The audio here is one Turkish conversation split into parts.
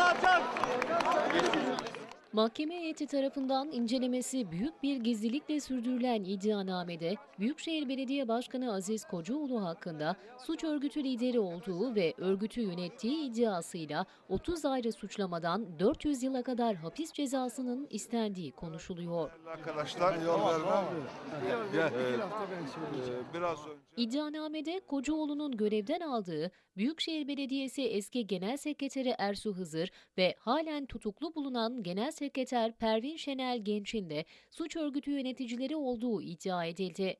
alacak. Mahkeme heyeti tarafından incelemesi büyük bir gizlilikle sürdürülen iddianamede Büyükşehir Belediye Başkanı Aziz Kocaoğlu hakkında suç örgütü lideri olduğu ve örgütü yönettiği iddiasıyla 30 ayrı suçlamadan 400 yıla kadar hapis cezasının istendiği konuşuluyor. Arkadaşlar yol vermem. Ee, biraz önce İddianamede Kocaoğlu'nun görevden aldığı Büyükşehir Belediyesi eski Genel Sekreteri Ersu Hızır ve halen tutuklu bulunan Genel Sekreter Pervin Şenel Genç'in de suç örgütü yöneticileri olduğu iddia edildi.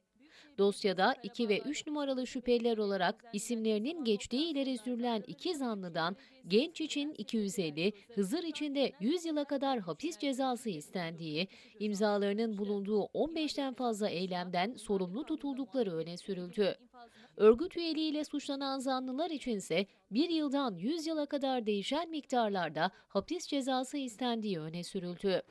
Dosyada 2 ve 3 numaralı şüpheliler olarak isimlerinin geçtiği ileri sürülen iki zanlıdan Genç için 250, Hızır için de 100 yıla kadar hapis cezası istendiği, imzalarının bulunduğu 15'ten fazla eylemden sorumlu tutuldukları öne sürüldü. Örgüt üyeliğiyle suçlanan zanlılar içinse 1 yıldan 100 yıla kadar değişen miktarlarda hapis cezası istendiği öne sürüldü.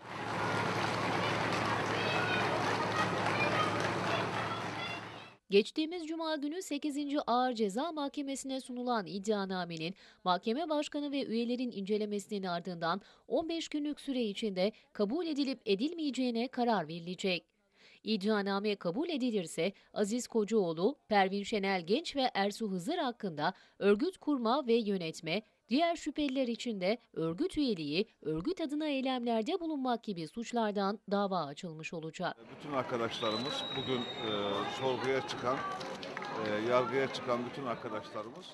Geçtiğimiz Cuma günü 8. Ağır Ceza Mahkemesi'ne sunulan iddianamenin mahkeme başkanı ve üyelerin incelemesinin ardından 15 günlük süre içinde kabul edilip edilmeyeceğine karar verilecek. İddianame kabul edilirse Aziz Kocaoğlu, Pervin Şenel Genç ve Ersu Hızır hakkında örgüt kurma ve yönetme, diğer şüpheliler için de örgüt üyeliği, örgüt adına eylemlerde bulunmak gibi suçlardan dava açılmış olacak. bütün arkadaşlarımız bugün e, sorguya çıkan, e, yargıya çıkan bütün arkadaşlarımız